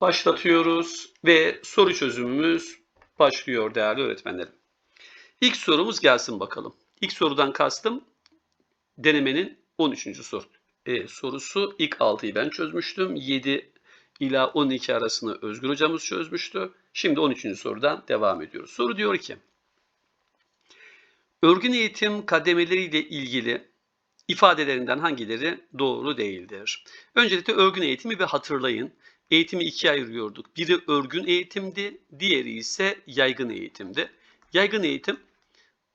Başlatıyoruz ve soru çözümümüz başlıyor değerli öğretmenlerim. İlk sorumuz gelsin bakalım. İlk sorudan kastım denemenin 13. soru. E, sorusu ilk 6'yı ben çözmüştüm. 7 ila 12 arasını Özgür hocamız çözmüştü. Şimdi 13. sorudan devam ediyoruz. Soru diyor ki Örgün eğitim kademeleriyle ilgili ifadelerinden hangileri doğru değildir? Öncelikle örgün eğitimi bir hatırlayın. Eğitimi ikiye ayırıyorduk. Biri örgün eğitimdi, diğeri ise yaygın eğitimdi. Yaygın eğitim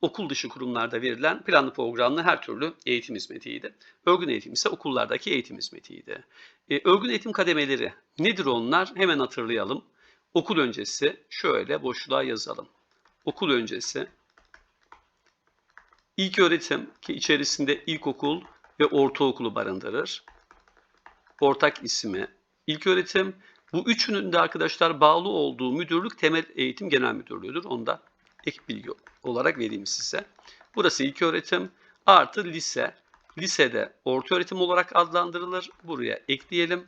okul dışı kurumlarda verilen planlı programlı her türlü eğitim hizmetiydi. Örgün eğitim ise okullardaki eğitim hizmetiydi. E, örgün eğitim kademeleri nedir onlar? Hemen hatırlayalım. Okul öncesi şöyle boşluğa yazalım. Okul öncesi ilk öğretim ki içerisinde ilkokul ve ortaokulu barındırır. Ortak ismi ilk öğretim. Bu üçünün de arkadaşlar bağlı olduğu müdürlük temel eğitim genel müdürlüğüdür. Onu da ek bilgi olarak vereyim size. Burası ilk öğretim artı lise. Lisede orta öğretim olarak adlandırılır. Buraya ekleyelim.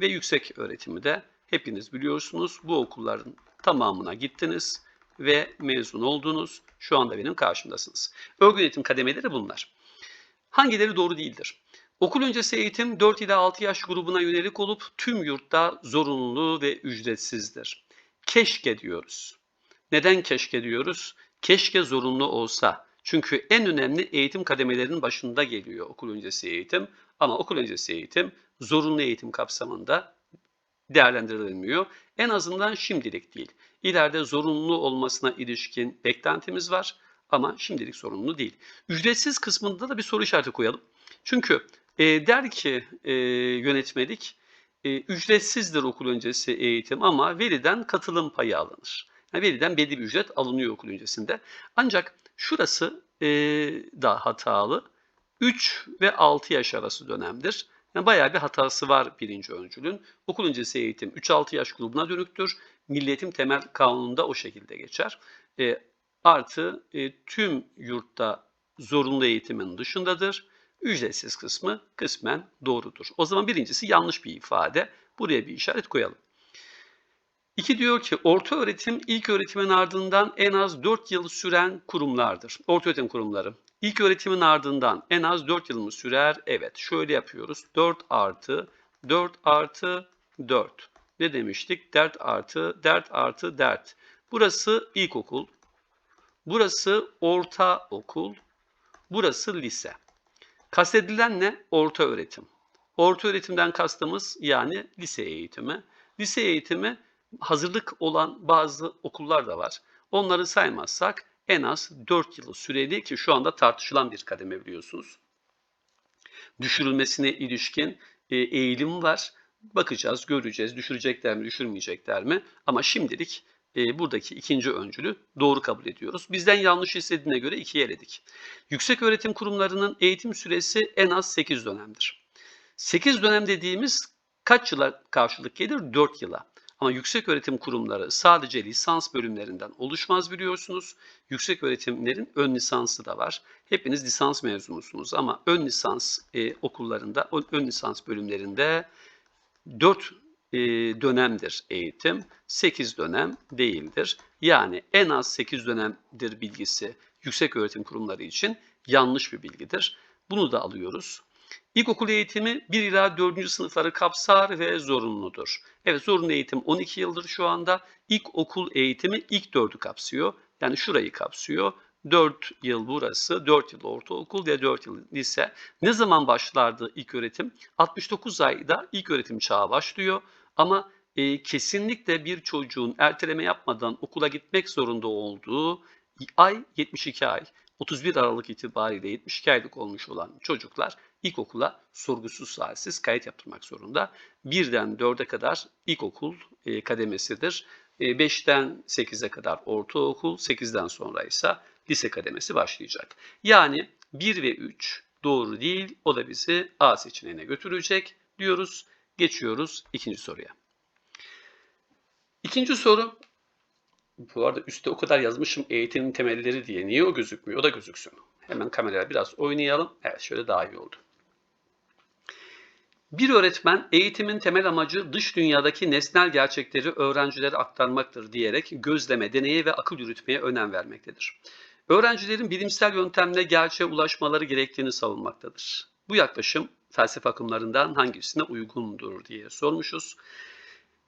Ve yüksek öğretimi de hepiniz biliyorsunuz. Bu okulların tamamına gittiniz ve mezun oldunuz. Şu anda benim karşımdasınız. Örgün eğitim kademeleri bunlar. Hangileri doğru değildir? Okul öncesi eğitim 4 ila 6 yaş grubuna yönelik olup tüm yurtta zorunlu ve ücretsizdir. Keşke diyoruz. Neden keşke diyoruz? Keşke zorunlu olsa. Çünkü en önemli eğitim kademelerinin başında geliyor okul öncesi eğitim. Ama okul öncesi eğitim zorunlu eğitim kapsamında değerlendirilmiyor. En azından şimdilik değil. İleride zorunlu olmasına ilişkin beklentimiz var ama şimdilik zorunlu değil. Ücretsiz kısmında da bir soru işareti koyalım. Çünkü e, der ki e, yönetmelik e, ücretsizdir okul öncesi eğitim ama veliden katılım payı alınır. Yani veliden belli bir ücret alınıyor okul öncesinde. Ancak şurası e, da hatalı. 3 ve 6 yaş arası dönemdir. Yani bayağı bir hatası var birinci öncülün. Okul öncesi eğitim 3-6 yaş grubuna dönüktür. Milliyetim temel kanununda o şekilde geçer. E, artı e, tüm yurtta zorunlu eğitimin dışındadır. Ücretsiz kısmı kısmen doğrudur. O zaman birincisi yanlış bir ifade. Buraya bir işaret koyalım. İki diyor ki orta öğretim ilk öğretimin ardından en az 4 yıl süren kurumlardır. Orta öğretim kurumları. İlk öğretimin ardından en az 4 yıl mı sürer? Evet. Şöyle yapıyoruz. 4 artı 4 artı 4. Ne demiştik? Dert artı dert artı dert. Burası ilkokul. Burası orta okul. Burası lise. Kastedilen ne? Orta öğretim. Orta öğretimden kastımız yani lise eğitimi. Lise eğitimi hazırlık olan bazı okullar da var. Onları saymazsak en az 4 yılı süreli ki şu anda tartışılan bir kademe biliyorsunuz. Düşürülmesine ilişkin e, eğilim var. Bakacağız, göreceğiz. Düşürecekler mi, düşürmeyecekler mi? Ama şimdilik e, buradaki ikinci öncülü doğru kabul ediyoruz. Bizden yanlış istediğine göre ikiye eledik. Yüksek öğretim kurumlarının eğitim süresi en az 8 dönemdir. 8 dönem dediğimiz kaç yıla karşılık gelir? 4 yıla. Ama yüksek öğretim kurumları sadece lisans bölümlerinden oluşmaz biliyorsunuz. Yüksek öğretimlerin ön lisansı da var. Hepiniz lisans mezunusunuz ama ön lisans e, okullarında, ön lisans bölümlerinde 4 e, dönemdir eğitim, 8 dönem değildir. Yani en az 8 dönemdir bilgisi yüksek öğretim kurumları için yanlış bir bilgidir. Bunu da alıyoruz. İlkokul eğitimi 1 ila 4. sınıfları kapsar ve zorunludur. Evet zorunlu eğitim 12 yıldır şu anda. İlkokul eğitimi ilk 4'ü kapsıyor. Yani şurayı kapsıyor. 4 yıl burası, 4 yıl ortaokul ve 4 yıl lise. Ne zaman başlardı ilk öğretim? 69 ayda ilk öğretim çağı başlıyor. Ama e, kesinlikle bir çocuğun erteleme yapmadan okula gitmek zorunda olduğu ay 72 ay. 31 Aralık itibariyle 72 aylık olmuş olan çocuklar ilkokula sorgusuz sualsiz kayıt yaptırmak zorunda. Birden 4'e kadar ilkokul e, kademesidir. E, 5'ten 8'e kadar ortaokul, 8'den sonra ise lise kademesi başlayacak. Yani 1 ve 3 doğru değil. O da bizi A seçeneğine götürecek diyoruz. Geçiyoruz ikinci soruya. İkinci soru bu arada üstte o kadar yazmışım eğitimin temelleri diye. Niye o gözükmüyor? O da gözüksün. Hemen kameraya biraz oynayalım. Evet şöyle daha iyi oldu. Bir öğretmen eğitimin temel amacı dış dünyadaki nesnel gerçekleri öğrencilere aktarmaktır diyerek gözleme, deneye ve akıl yürütmeye önem vermektedir. Öğrencilerin bilimsel yöntemle gerçeğe ulaşmaları gerektiğini savunmaktadır. Bu yaklaşım felsefe akımlarından hangisine uygundur diye sormuşuz.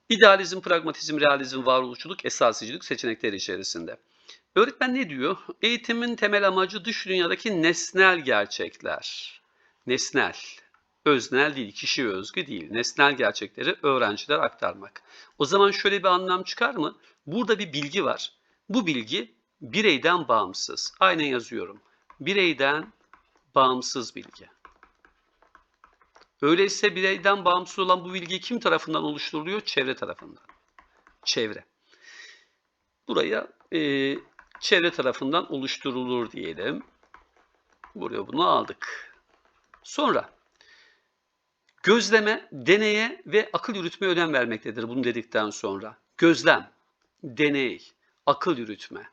İdealizm, pragmatizm, realizm, varoluşçuluk, esasicilik seçenekleri içerisinde. Öğretmen ne diyor? Eğitimin temel amacı dış dünyadaki nesnel gerçekler. Nesnel, öznel değil, kişi özgü değil. Nesnel gerçekleri öğrenciler aktarmak. O zaman şöyle bir anlam çıkar mı? Burada bir bilgi var. Bu bilgi bireyden bağımsız. Aynen yazıyorum. Bireyden bağımsız bilgi. Öyleyse bireyden bağımsız olan bu bilgi kim tarafından oluşturuluyor? Çevre tarafından. Çevre. Buraya e, çevre tarafından oluşturulur diyelim. Buraya bunu aldık. Sonra gözleme, deneye ve akıl yürütmeye önem vermektedir bunu dedikten sonra. Gözlem, deney, akıl yürütme.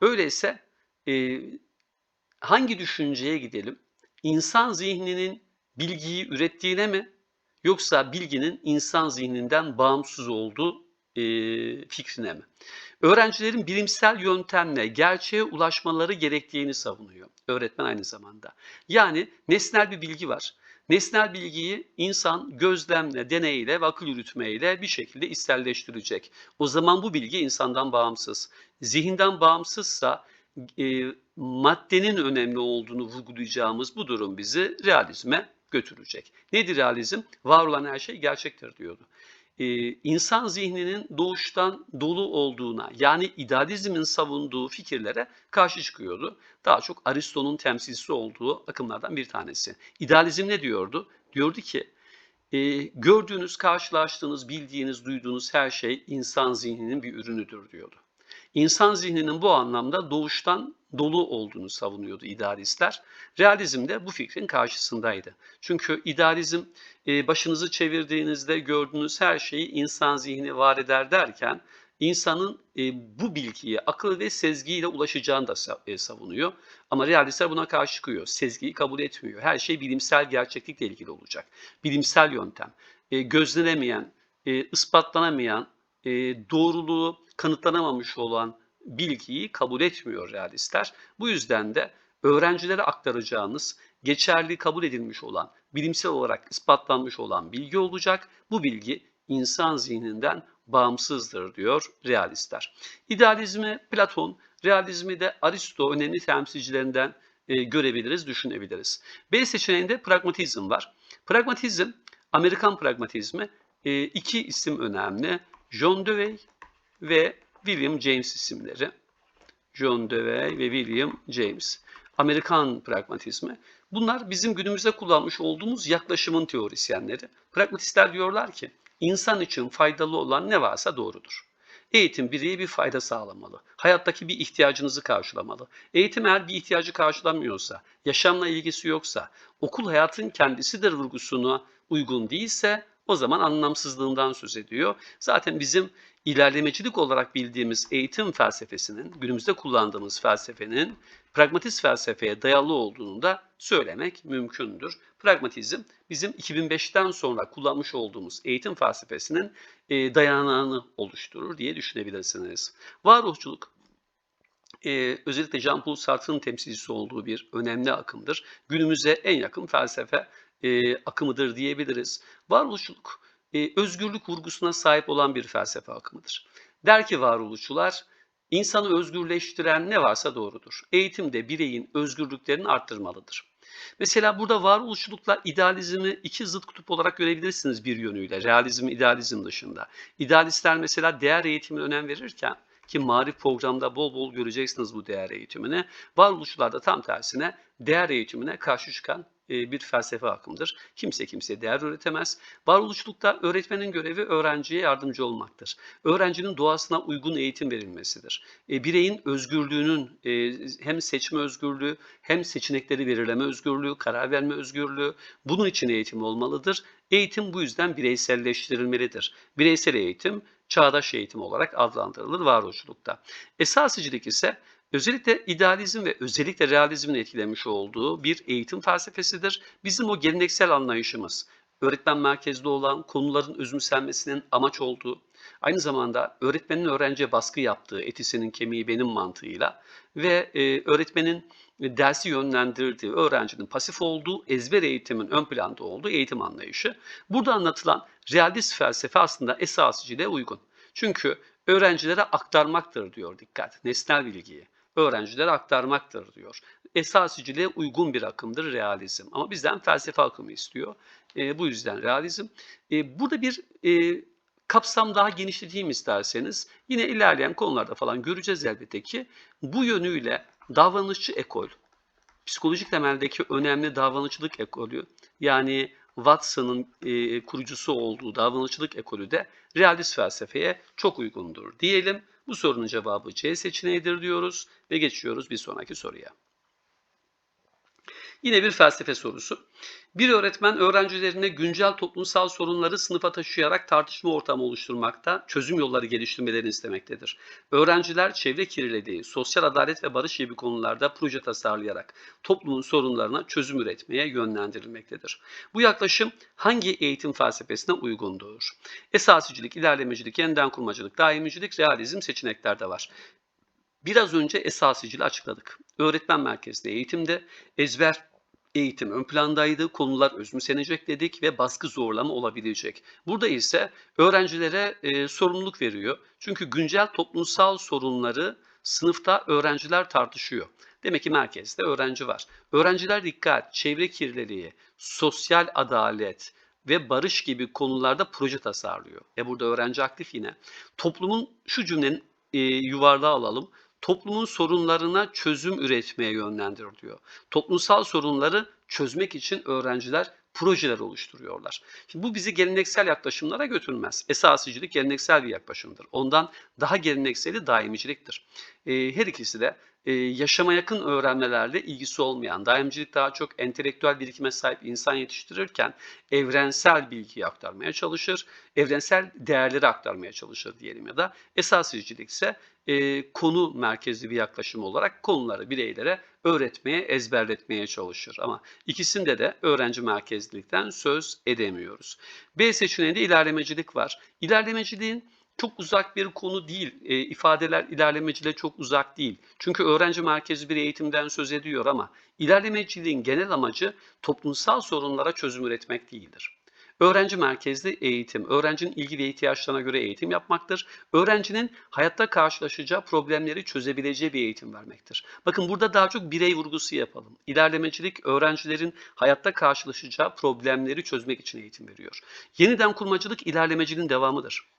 Öyleyse e, hangi düşünceye gidelim? İnsan zihninin bilgiyi ürettiğine mi yoksa bilginin insan zihninden bağımsız olduğu e, fikrine mi? Öğrencilerin bilimsel yöntemle gerçeğe ulaşmaları gerektiğini savunuyor öğretmen aynı zamanda. Yani nesnel bir bilgi var. Nesnel bilgiyi insan gözlemle, deneyle ve akıl yürütmeyle bir şekilde içselleştirecek. O zaman bu bilgi insandan bağımsız. Zihinden bağımsızsa e, maddenin önemli olduğunu vurgulayacağımız bu durum bizi realizme götürecek. Nedir realizm? Var olan her şey gerçektir diyordu. Ee, insan zihninin doğuştan dolu olduğuna yani idealizmin savunduğu fikirlere karşı çıkıyordu. Daha çok Aristo'nun temsilcisi olduğu akımlardan bir tanesi. İdealizm ne diyordu? Diyordu ki e, gördüğünüz, karşılaştığınız, bildiğiniz, duyduğunuz her şey insan zihninin bir ürünüdür diyordu. İnsan zihninin bu anlamda doğuştan dolu olduğunu savunuyordu idealistler. Realizm de bu fikrin karşısındaydı. Çünkü idealizm e, başınızı çevirdiğinizde gördüğünüz her şeyi insan zihni var eder derken insanın e, bu bilgiye akıl ve sezgiyle ulaşacağını da e, savunuyor. Ama realistler buna karşı çıkıyor. Sezgiyi kabul etmiyor. Her şey bilimsel gerçeklikle ilgili olacak. Bilimsel yöntem. Gözlenemeyen, ispatlanamayan, doğruluğu kanıtlanamamış olan bilgiyi kabul etmiyor realistler. Bu yüzden de öğrencilere aktaracağınız geçerli kabul edilmiş olan, bilimsel olarak ispatlanmış olan bilgi olacak. Bu bilgi insan zihninden bağımsızdır diyor realistler. İdealizmi Platon, realizmi de Aristo önemli temsilcilerinden e, görebiliriz, düşünebiliriz. B seçeneğinde pragmatizm var. Pragmatizm, Amerikan pragmatizmi e, iki isim önemli. John Dewey ve William James isimleri. John Dewey ve William James. Amerikan pragmatizmi. Bunlar bizim günümüzde kullanmış olduğumuz yaklaşımın teorisyenleri. Pragmatistler diyorlar ki insan için faydalı olan ne varsa doğrudur. Eğitim bireye bir fayda sağlamalı. Hayattaki bir ihtiyacınızı karşılamalı. Eğitim eğer bir ihtiyacı karşılamıyorsa, yaşamla ilgisi yoksa, okul hayatın kendisidir vurgusuna uygun değilse o zaman anlamsızlığından söz ediyor. Zaten bizim ilerlemecilik olarak bildiğimiz eğitim felsefesinin, günümüzde kullandığımız felsefenin pragmatist felsefeye dayalı olduğunu da söylemek mümkündür. Pragmatizm bizim 2005'ten sonra kullanmış olduğumuz eğitim felsefesinin e, dayanağını oluşturur diye düşünebilirsiniz. Varoluşçuluk e, özellikle Jean-Paul Sartre'ın temsilcisi olduğu bir önemli akımdır. Günümüze en yakın felsefe e, akımıdır diyebiliriz. Varoluşçuluk e, özgürlük vurgusuna sahip olan bir felsefe akımıdır. Der ki varoluşçular, insanı özgürleştiren ne varsa doğrudur. Eğitim de bireyin özgürlüklerini arttırmalıdır. Mesela burada varoluşçulukla idealizmi iki zıt kutup olarak görebilirsiniz bir yönüyle. Realizm, idealizm dışında. İdealistler mesela değer eğitimine önem verirken ki marif programda bol bol göreceksiniz bu değer eğitimini. Varoluşçular da tam tersine değer eğitimine karşı çıkan bir felsefe akımdır. Kimse kimseye değer öğretemez. Varoluşçulukta öğretmenin görevi öğrenciye yardımcı olmaktır. Öğrencinin doğasına uygun eğitim verilmesidir. E, bireyin özgürlüğünün e, hem seçme özgürlüğü hem seçenekleri belirleme özgürlüğü, karar verme özgürlüğü bunun için eğitim olmalıdır. Eğitim bu yüzden bireyselleştirilmelidir. Bireysel eğitim çağdaş eğitim olarak adlandırılır varoluşçulukta. Esasicilik ise Özellikle idealizm ve özellikle realizmin etkilemiş olduğu bir eğitim felsefesidir. Bizim o geleneksel anlayışımız öğretmen merkezli olan konuların özümsenmesinin amaç olduğu, aynı zamanda öğretmenin öğrenciye baskı yaptığı etisinin kemiği benim mantığıyla ve e, öğretmenin dersi yönlendirdiği, öğrencinin pasif olduğu, ezber eğitimin ön planda olduğu eğitim anlayışı. Burada anlatılan realist felsefe aslında esasiciliğe uygun. Çünkü öğrencilere aktarmaktır diyor dikkat, nesnel bilgiyi. Öğrencilere aktarmaktır diyor. Esasiciliğe uygun bir akımdır realizm. Ama bizden felsefe akımı istiyor. E, bu yüzden realizm. E, burada bir e, kapsam daha genişleteyim isterseniz. Yine ilerleyen konularda falan göreceğiz elbette ki bu yönüyle davranışçı ekol, psikolojik temeldeki önemli davranışçılık ekolü yani Watson'ın e, kurucusu olduğu davranışçılık ekolü de realist felsefeye çok uygundur diyelim. Bu sorunun cevabı C seçeneğidir diyoruz ve geçiyoruz bir sonraki soruya. Yine bir felsefe sorusu. Bir öğretmen öğrencilerine güncel toplumsal sorunları sınıfa taşıyarak tartışma ortamı oluşturmakta, çözüm yolları geliştirmelerini istemektedir. Öğrenciler çevre kirliliği, sosyal adalet ve barış gibi konularda proje tasarlayarak toplumun sorunlarına çözüm üretmeye yönlendirilmektedir. Bu yaklaşım hangi eğitim felsefesine uygundur? Esasicilik, ilerlemecilik, yeniden kurmacılık, daimicilik, realizm seçeneklerde var. Biraz önce esasiciliği açıkladık. Öğretmen merkezli eğitimde ezber eğitim ön plandaydı, konular özümsenecek dedik ve baskı zorlama olabilecek. Burada ise öğrencilere e, sorumluluk veriyor. Çünkü güncel toplumsal sorunları sınıfta öğrenciler tartışıyor. Demek ki merkezde öğrenci var. Öğrenciler dikkat, çevre kirliliği, sosyal adalet ve barış gibi konularda proje tasarlıyor. E burada öğrenci aktif yine. Toplumun şu cümlenin e, yuvarlığa alalım toplumun sorunlarına çözüm üretmeye yönlendirir diyor. Toplumsal sorunları çözmek için öğrenciler projeler oluşturuyorlar. Şimdi bu bizi geleneksel yaklaşımlara götürmez. Esasicilik geleneksel bir yaklaşımdır. Ondan daha gelenekseli daimiciliktir. Ee, her ikisi de e, yaşama yakın öğrenmelerle ilgisi olmayan, daimcilik daha çok entelektüel birikime sahip insan yetiştirirken evrensel bilgiyi aktarmaya çalışır, evrensel değerleri aktarmaya çalışır diyelim ya da esasicilik ise e, konu merkezli bir yaklaşım olarak konuları bireylere öğretmeye, ezberletmeye çalışır. Ama ikisinde de öğrenci merkezlilikten söz edemiyoruz. B seçeneğinde ilerlemecilik var. İlerlemeciliğin çok uzak bir konu değil. E, ifadeler ilerlemeciliğe çok uzak değil. Çünkü öğrenci merkezi bir eğitimden söz ediyor ama ilerlemeciliğin genel amacı toplumsal sorunlara çözüm üretmek değildir. Öğrenci merkezli eğitim, öğrencinin ilgi ve ihtiyaçlarına göre eğitim yapmaktır. Öğrencinin hayatta karşılaşacağı problemleri çözebileceği bir eğitim vermektir. Bakın burada daha çok birey vurgusu yapalım. İlerlemecilik öğrencilerin hayatta karşılaşacağı problemleri çözmek için eğitim veriyor. Yeniden kurmacılık ilerlemeciliğin devamıdır.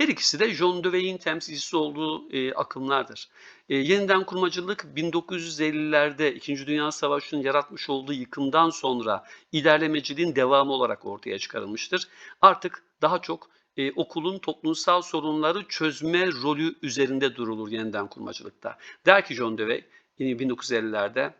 Her ikisi de John Dewey'in temsilcisi olduğu e, akımlardır. E, yeniden kurmacılık 1950'lerde İkinci Dünya Savaşı'nın yaratmış olduğu yıkımdan sonra ilerlemeciliğin devamı olarak ortaya çıkarılmıştır. Artık daha çok e, okulun toplumsal sorunları çözme rolü üzerinde durulur yeniden kurmacılıkta. Der ki John Dewey 1950'lerde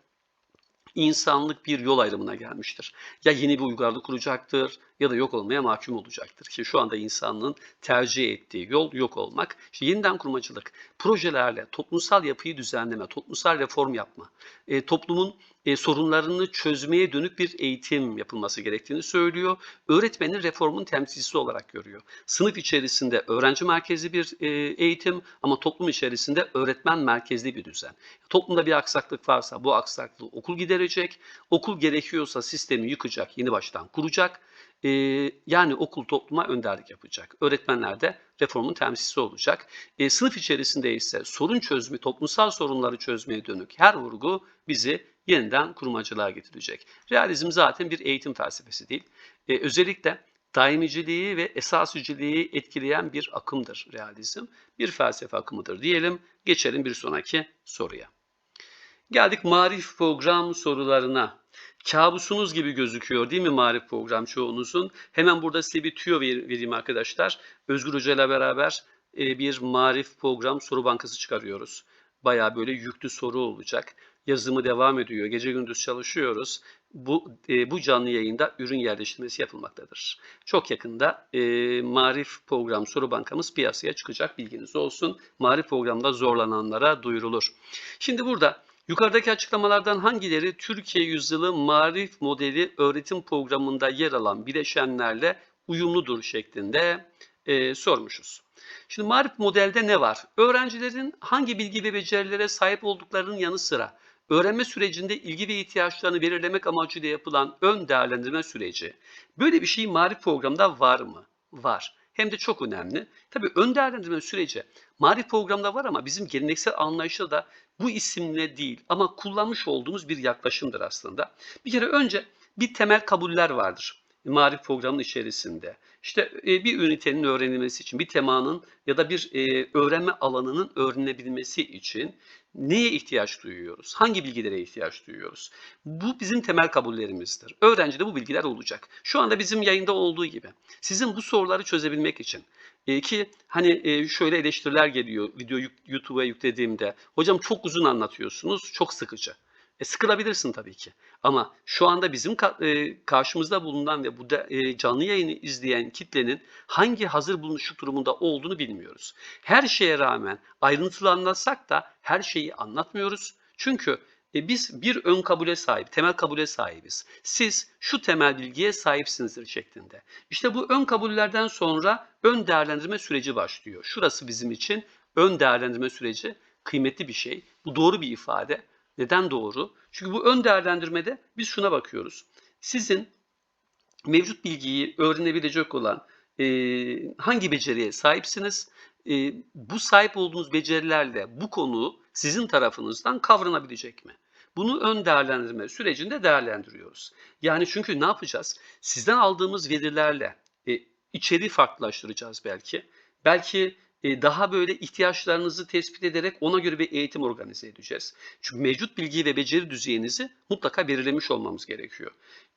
insanlık bir yol ayrımına gelmiştir. Ya yeni bir uygarlık kuracaktır ya da yok olmaya mahkum olacaktır. Ki şu anda insanlığın tercih ettiği yol yok olmak. İşte yeniden kurmacılık, projelerle toplumsal yapıyı düzenleme, toplumsal reform yapma, e, toplumun e, sorunlarını çözmeye dönük bir eğitim yapılması gerektiğini söylüyor. Öğretmenin reformun temsilcisi olarak görüyor. Sınıf içerisinde öğrenci merkezli bir e, eğitim ama toplum içerisinde öğretmen merkezli bir düzen. Toplumda bir aksaklık varsa bu aksaklığı okul giderecek. Okul gerekiyorsa sistemi yıkacak, yeni baştan kuracak e, yani okul topluma önderlik yapacak. Öğretmenler de reformun temsilcisi olacak. E, sınıf içerisinde ise sorun çözümü, toplumsal sorunları çözmeye dönük her vurgu bizi yeniden kurmacılığa getirecek. Realizm zaten bir eğitim felsefesi değil. E, özellikle daimiciliği ve esasiciliği etkileyen bir akımdır realizm. Bir felsefe akımıdır diyelim. Geçelim bir sonraki soruya. Geldik marif program sorularına kabusunuz gibi gözüküyor değil mi marif program çoğunuzun? Hemen burada size bir tüyo vereyim arkadaşlar. Özgür Hoca ile beraber e, bir marif program soru bankası çıkarıyoruz. Baya böyle yüklü soru olacak. Yazımı devam ediyor. Gece gündüz çalışıyoruz. Bu e, bu canlı yayında ürün yerleştirmesi yapılmaktadır. Çok yakında e, Marif program soru bankamız piyasaya çıkacak bilginiz olsun. Marif programda zorlananlara duyurulur. Şimdi burada Yukarıdaki açıklamalardan hangileri Türkiye Yüzyılı Marif Modeli öğretim programında yer alan bileşenlerle uyumludur şeklinde e, sormuşuz. Şimdi Marif Model'de ne var? Öğrencilerin hangi bilgi ve becerilere sahip olduklarının yanı sıra öğrenme sürecinde ilgi ve ihtiyaçlarını belirlemek amacıyla yapılan ön değerlendirme süreci. Böyle bir şey Marif programda var mı? Var. Hem de çok önemli. Tabii ön değerlendirme süreci Marif programda var ama bizim geleneksel anlayışta da bu isimle değil ama kullanmış olduğumuz bir yaklaşımdır aslında. Bir kere önce bir temel kabuller vardır marif programının içerisinde. İşte e, bir ünitenin öğrenilmesi için, bir temanın ya da bir e, öğrenme alanının öğrenilebilmesi için neye ihtiyaç duyuyoruz? Hangi bilgilere ihtiyaç duyuyoruz? Bu bizim temel kabullerimizdir. Öğrencide bu bilgiler olacak. Şu anda bizim yayında olduğu gibi. Sizin bu soruları çözebilmek için e, ki hani şöyle eleştiriler geliyor video YouTube'a yüklediğimde. Hocam çok uzun anlatıyorsunuz, çok sıkıcı. E, sıkılabilirsin tabii ki. Ama şu anda bizim e, karşımızda bulunan ve bu da, e, canlı yayını izleyen kitlenin hangi hazır bulunuşluk durumunda olduğunu bilmiyoruz. Her şeye rağmen ayrıntılı anlatsak da her şeyi anlatmıyoruz. Çünkü e, biz bir ön kabule sahip, temel kabule sahibiz. Siz şu temel bilgiye sahipsinizdir şeklinde. İşte bu ön kabullerden sonra ön değerlendirme süreci başlıyor. Şurası bizim için ön değerlendirme süreci kıymetli bir şey. Bu doğru bir ifade. Neden doğru? Çünkü bu ön değerlendirmede biz şuna bakıyoruz. Sizin mevcut bilgiyi öğrenebilecek olan e, hangi beceriye sahipsiniz? E, bu sahip olduğunuz becerilerle bu konu sizin tarafınızdan kavranabilecek mi? Bunu ön değerlendirme sürecinde değerlendiriyoruz. Yani çünkü ne yapacağız? Sizden aldığımız verilerle e, içeriği farklılaştıracağız belki. Belki daha böyle ihtiyaçlarınızı tespit ederek ona göre bir eğitim organize edeceğiz. Çünkü mevcut bilgi ve beceri düzeyinizi mutlaka belirlemiş olmamız gerekiyor.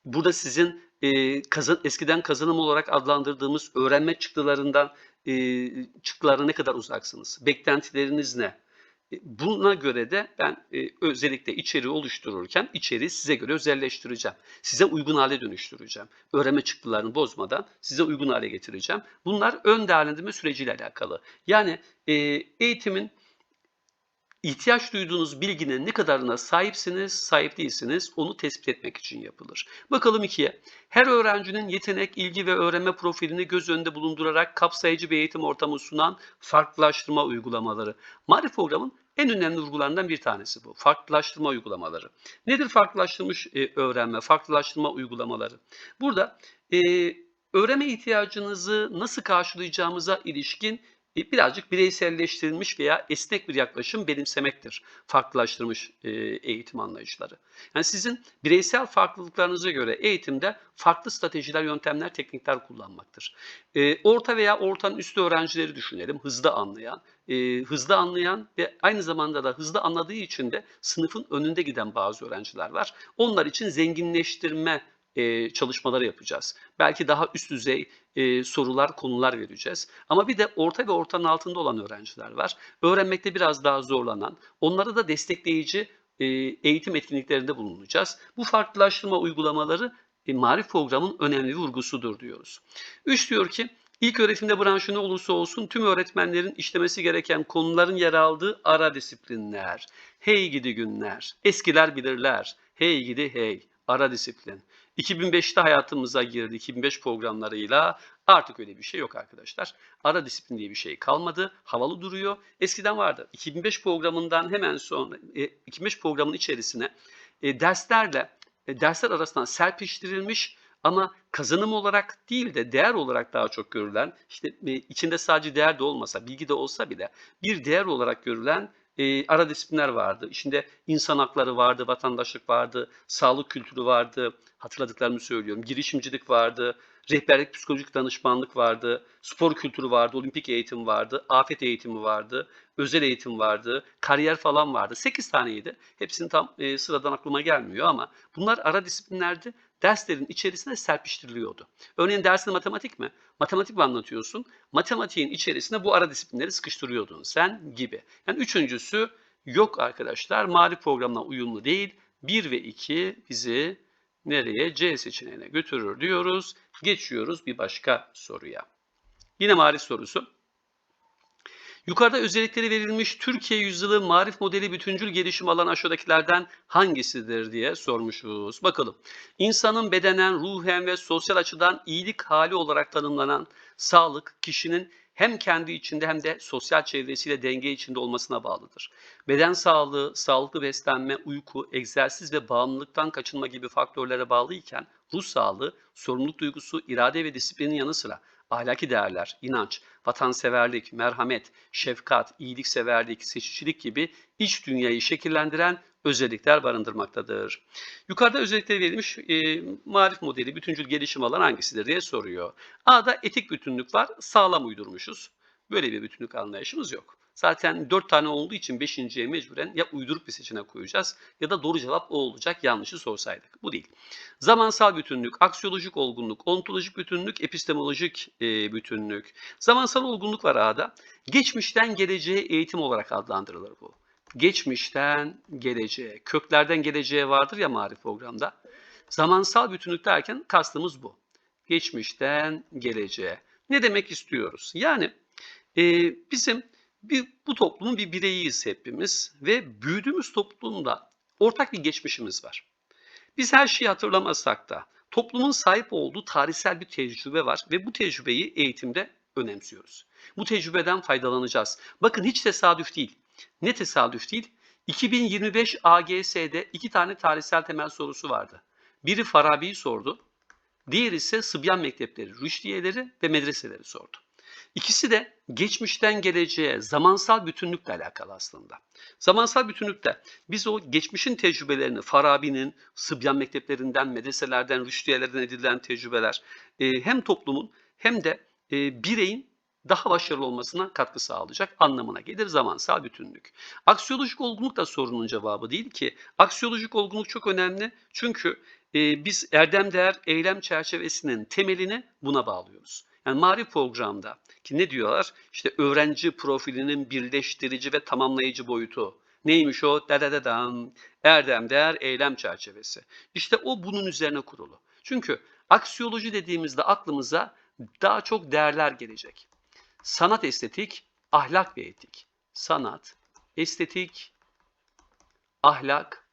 Burada sizin e, kazan, eskiden kazanım olarak adlandırdığımız öğrenme çıktılarından e, çıktılara ne kadar uzaksınız? Beklentileriniz ne? E, buna göre de ben e, özellikle içeriği oluştururken içeriği size göre özelleştireceğim. Size uygun hale dönüştüreceğim. Öğrenme çıktılarını bozmadan size uygun hale getireceğim. Bunlar ön değerlendirme süreciyle alakalı. Yani e, eğitimin ihtiyaç duyduğunuz bilginin ne kadarına sahipsiniz, sahip değilsiniz onu tespit etmek için yapılır. Bakalım ikiye. Her öğrencinin yetenek, ilgi ve öğrenme profilini göz önünde bulundurarak kapsayıcı bir eğitim ortamı sunan farklılaştırma uygulamaları. Marif programın en önemli vurgularından bir tanesi bu. Farklılaştırma uygulamaları. Nedir farklılaştırmış e, öğrenme, farklılaştırma uygulamaları? Burada e, öğrenme ihtiyacınızı nasıl karşılayacağımıza ilişkin birazcık bireyselleştirilmiş veya esnek bir yaklaşım benimsemektir farklılaştırmış e, eğitim anlayışları. Yani sizin bireysel farklılıklarınıza göre eğitimde farklı stratejiler, yöntemler, teknikler kullanmaktır. E, orta veya ortanın üstü öğrencileri düşünelim, hızlı anlayan, hızlı anlayan ve aynı zamanda da hızlı anladığı için de sınıfın önünde giden bazı öğrenciler var. Onlar için zenginleştirme e, çalışmaları yapacağız. Belki daha üst düzey e, sorular, konular vereceğiz. Ama bir de orta ve ortanın altında olan öğrenciler var. Öğrenmekte biraz daha zorlanan, onları da destekleyici e, eğitim etkinliklerinde bulunacağız. Bu farklılaştırma uygulamaları e, marif programın önemli vurgusudur diyoruz. Üç diyor ki, İlk öğretimde branşı ne olursa olsun tüm öğretmenlerin işlemesi gereken konuların yer aldığı ara disiplinler. Hey gidi günler, eskiler bilirler. Hey gidi hey, ara disiplin. 2005'te hayatımıza girdi 2005 programlarıyla artık öyle bir şey yok arkadaşlar. Ara disiplin diye bir şey kalmadı. Havalı duruyor. Eskiden vardı. 2005 programından hemen sonra 2005 programın içerisine e, derslerle e, dersler arasından serpiştirilmiş ama kazanım olarak değil de değer olarak daha çok görülen, işte e, içinde sadece değer de olmasa, bilgi de olsa bile bir değer olarak görülen e, ara disiplinler vardı. İçinde insan hakları vardı, vatandaşlık vardı, sağlık kültürü vardı, hatırladıklarımı söylüyorum. Girişimcilik vardı, rehberlik, psikolojik danışmanlık vardı, spor kültürü vardı, olimpik eğitim vardı, afet eğitimi vardı, özel eğitim vardı, kariyer falan vardı. 8 taneydi. Hepsini tam e, sıradan aklıma gelmiyor ama bunlar ara disiplinlerdi. Derslerin içerisine serpiştiriliyordu. Örneğin dersinde matematik mi? Matematik mi anlatıyorsun? Matematiğin içerisine bu ara disiplinleri sıkıştırıyordun sen gibi. Yani üçüncüsü yok arkadaşlar. Marif programına uyumlu değil. 1 ve 2 bizi nereye? C seçeneğine götürür diyoruz. Geçiyoruz bir başka soruya. Yine marif sorusu. Yukarıda özellikleri verilmiş Türkiye yüzyılı marif modeli bütüncül gelişim alan aşağıdakilerden hangisidir diye sormuşuz. Bakalım. İnsanın bedenen, ruhen ve sosyal açıdan iyilik hali olarak tanımlanan sağlık kişinin hem kendi içinde hem de sosyal çevresiyle denge içinde olmasına bağlıdır. Beden sağlığı, sağlıklı beslenme, uyku, egzersiz ve bağımlılıktan kaçınma gibi faktörlere bağlı iken ruh sağlığı, sorumluluk duygusu, irade ve disiplinin yanı sıra ahlaki değerler, inanç, vatanseverlik, merhamet, şefkat, iyilikseverlik, seçicilik gibi iç dünyayı şekillendiren özellikler barındırmaktadır. Yukarıda özellikleri verilmiş e, marif modeli bütüncül gelişim alan hangisidir diye soruyor. A'da etik bütünlük var, sağlam uydurmuşuz. Böyle bir bütünlük anlayışımız yok. Zaten 4 tane olduğu için 5.ye mecburen ya uydurup bir seçenek koyacağız ya da doğru cevap o olacak yanlışı sorsaydık. Bu değil. Zamansal bütünlük, aksiyolojik olgunluk, ontolojik bütünlük, epistemolojik e, bütünlük. Zamansal olgunluk var A'da. Geçmişten geleceğe eğitim olarak adlandırılır bu. Geçmişten geleceğe, köklerden geleceğe vardır ya marif programda. Zamansal bütünlük derken kastımız bu. Geçmişten geleceğe. Ne demek istiyoruz? Yani e, bizim bir, bu toplumun bir bireyiyiz hepimiz ve büyüdüğümüz toplumda ortak bir geçmişimiz var. Biz her şeyi hatırlamasak da toplumun sahip olduğu tarihsel bir tecrübe var ve bu tecrübeyi eğitimde önemsiyoruz. Bu tecrübeden faydalanacağız. Bakın hiç tesadüf değil. Ne tesadüf değil? 2025 AGS'de iki tane tarihsel temel sorusu vardı. Biri Farabi'yi sordu. Diğeri ise Sıbyan mektepleri, rüştiyeleri ve medreseleri sordu. İkisi de geçmişten geleceğe zamansal bütünlükle alakalı aslında. Zamansal bütünlükte biz o geçmişin tecrübelerini Farabi'nin, Sıbyan mekteplerinden, medreselerden, rüştiyelerden edilen tecrübeler e, hem toplumun hem de e, bireyin daha başarılı olmasına katkı sağlayacak anlamına gelir zamansal bütünlük. Aksiyolojik olgunluk da sorunun cevabı değil ki. Aksiyolojik olgunluk çok önemli çünkü e, biz erdem değer eylem çerçevesinin temelini buna bağlıyoruz. Yani marif programda ki ne diyorlar? İşte öğrenci profilinin birleştirici ve tamamlayıcı boyutu. Neymiş o? Dadadadam. Erdem değer eylem çerçevesi. İşte o bunun üzerine kurulu. Çünkü aksiyoloji dediğimizde aklımıza daha çok değerler gelecek. Sanat estetik, ahlak ve etik. Sanat, estetik, ahlak,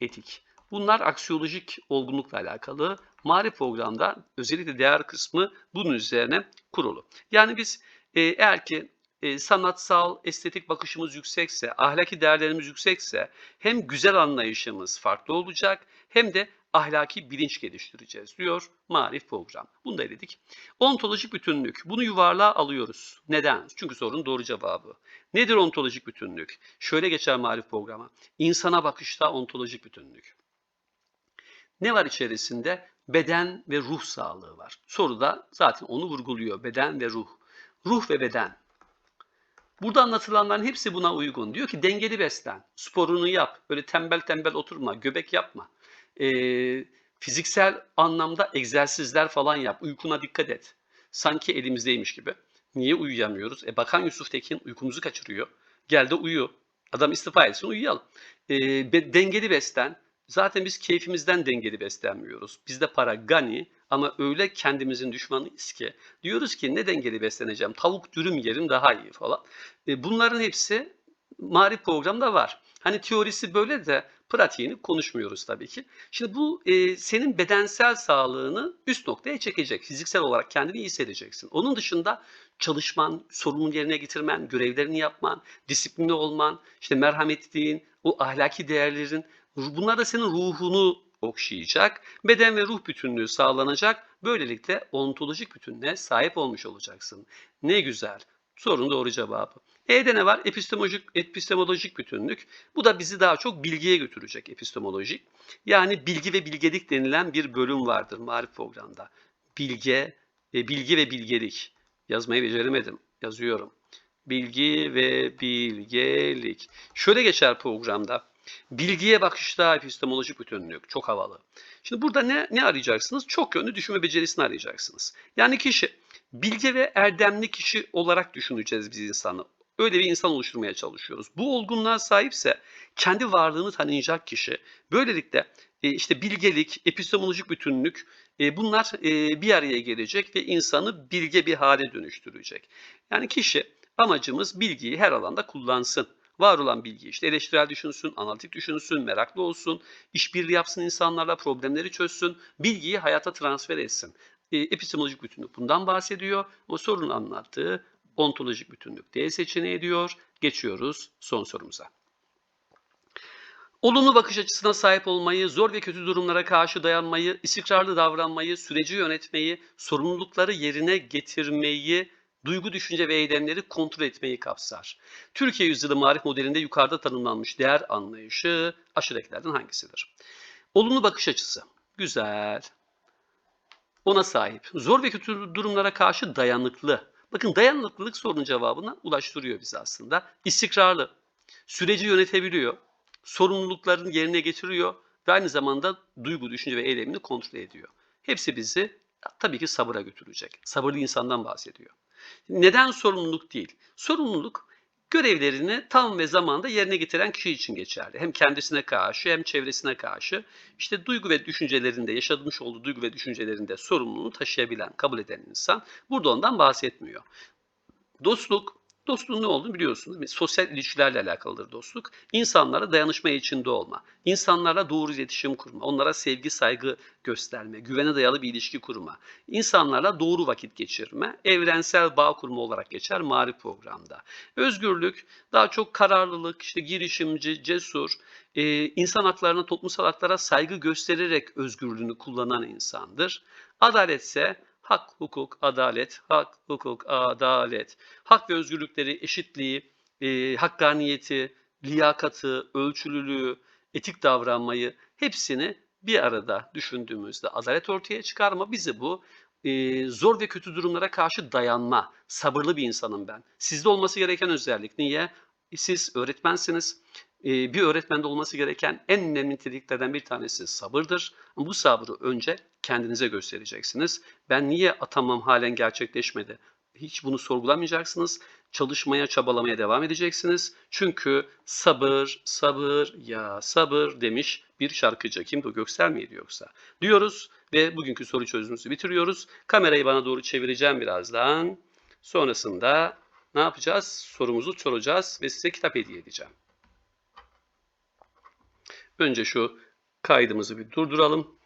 etik. Bunlar aksiyolojik olgunlukla alakalı. Mari programda özellikle değer kısmı bunun üzerine kurulu. Yani biz e, eğer ki e, sanatsal, estetik bakışımız yüksekse, ahlaki değerlerimiz yüksekse hem güzel anlayışımız farklı olacak hem de ahlaki bilinç geliştireceğiz diyor marif program. Bunu da eledik. Ontolojik bütünlük. Bunu yuvarlığa alıyoruz. Neden? Çünkü sorunun doğru cevabı. Nedir ontolojik bütünlük? Şöyle geçer marif programa. İnsana bakışta ontolojik bütünlük. Ne var içerisinde? Beden ve ruh sağlığı var. Soruda zaten onu vurguluyor. Beden ve ruh. Ruh ve beden. Burada anlatılanların hepsi buna uygun. Diyor ki dengeli beslen, sporunu yap, böyle tembel tembel oturma, göbek yapma. Ee, fiziksel anlamda egzersizler falan yap, uykuna dikkat et. Sanki elimizdeymiş gibi. Niye uyuyamıyoruz? E Bakan Yusuf Tekin uykumuzu kaçırıyor. Gel de uyu. Adam istifa etsin uyuyalım. Ee, be, dengeli beslen, Zaten biz keyfimizden dengeli beslenmiyoruz. Bizde para gani ama öyle kendimizin düşmanıyız ki diyoruz ki ne dengeli besleneceğim? Tavuk dürüm yerim daha iyi falan. E, bunların hepsi marif programda var. Hani teorisi böyle de pratiğini konuşmuyoruz tabii ki. Şimdi bu e, senin bedensel sağlığını üst noktaya çekecek. Fiziksel olarak kendini iyi hissedeceksin. Onun dışında çalışman, sorumluluğunu yerine getirmen, görevlerini yapman, disiplinli olman, işte merhametliğin, o ahlaki değerlerin Bunlar da senin ruhunu okşayacak. Beden ve ruh bütünlüğü sağlanacak. Böylelikle ontolojik bütünlüğe sahip olmuş olacaksın. Ne güzel. Sorun doğru cevabı. E'de ne var? Epistemolojik, epistemolojik bütünlük. Bu da bizi daha çok bilgiye götürecek epistemolojik. Yani bilgi ve bilgelik denilen bir bölüm vardır marif programda. Bilge, e, bilgi ve bilgelik. Yazmayı beceremedim. Yazıyorum. Bilgi ve bilgelik. Şöyle geçer programda. Bilgiye bakışta epistemolojik bütünlük. Çok havalı. Şimdi burada ne, ne arayacaksınız? Çok yönlü düşünme becerisini arayacaksınız. Yani kişi bilge ve erdemli kişi olarak düşüneceğiz biz insanı. Öyle bir insan oluşturmaya çalışıyoruz. Bu olgunluğa sahipse kendi varlığını tanıyacak kişi. Böylelikle e, işte bilgelik, epistemolojik bütünlük e, bunlar e, bir araya gelecek ve insanı bilge bir hale dönüştürecek. Yani kişi Amacımız bilgiyi her alanda kullansın. Var olan bilgiyi işte eleştirel düşünsün, analitik düşünsün, meraklı olsun, işbirliği yapsın insanlarla, problemleri çözsün, bilgiyi hayata transfer etsin. E, epistemolojik bütünlük bundan bahsediyor. O sorunun anlattığı ontolojik bütünlük D seçeneği diyor. Geçiyoruz son sorumuza. Olumlu bakış açısına sahip olmayı, zor ve kötü durumlara karşı dayanmayı, istikrarlı davranmayı, süreci yönetmeyi, sorumlulukları yerine getirmeyi, duygu, düşünce ve eylemleri kontrol etmeyi kapsar. Türkiye yüzyılı marif modelinde yukarıda tanımlanmış değer anlayışı aşağıdakilerden hangisidir? Olumlu bakış açısı. Güzel. Ona sahip. Zor ve kötü durumlara karşı dayanıklı. Bakın dayanıklılık sorunun cevabına ulaştırıyor bizi aslında. İstikrarlı. Süreci yönetebiliyor. Sorumluluklarını yerine getiriyor ve aynı zamanda duygu, düşünce ve eylemini kontrol ediyor. Hepsi bizi tabii ki sabıra götürecek. Sabırlı insandan bahsediyor. Neden sorumluluk değil? Sorumluluk görevlerini tam ve zamanda yerine getiren kişi için geçerli. Hem kendisine karşı hem çevresine karşı işte duygu ve düşüncelerinde yaşamış olduğu duygu ve düşüncelerinde sorumluluğunu taşıyabilen, kabul eden insan burada ondan bahsetmiyor. Dostluk, dostluğun ne olduğunu biliyorsunuz. Sosyal ilişkilerle alakalıdır dostluk. İnsanlara dayanışma içinde olma, insanlarla doğru iletişim kurma, onlara sevgi, saygı gösterme, güvene dayalı bir ilişki kurma, insanlarla doğru vakit geçirme, evrensel bağ kurma olarak geçer marif programda. Özgürlük, daha çok kararlılık, işte girişimci, cesur, e, insan haklarına, toplumsal haklara saygı göstererek özgürlüğünü kullanan insandır. Adalet ise hak, hukuk, adalet, hak, hukuk, adalet, hak ve özgürlükleri, eşitliği, e, hakkaniyeti, liyakatı, ölçülülüğü, etik davranmayı hepsini bir arada düşündüğümüzde adalet ortaya çıkar ama bizi bu e, zor ve kötü durumlara karşı dayanma, sabırlı bir insanım ben. Sizde olması gereken özellik niye? Siz öğretmensiniz. E, bir öğretmende olması gereken en önemli niteliklerden bir tanesi sabırdır. Bu sabrı önce kendinize göstereceksiniz. Ben niye atamam halen gerçekleşmedi? Hiç bunu sorgulamayacaksınız. Çalışmaya, çabalamaya devam edeceksiniz. Çünkü sabır, sabır, ya sabır demiş bir şarkıcı. Kimdi o? Göksel miydi yoksa? Diyoruz ve bugünkü soru çözümümüzü bitiriyoruz. Kamerayı bana doğru çevireceğim birazdan. Sonrasında ne yapacağız? Sorumuzu soracağız ve size kitap hediye edeceğim. Önce şu kaydımızı bir durduralım.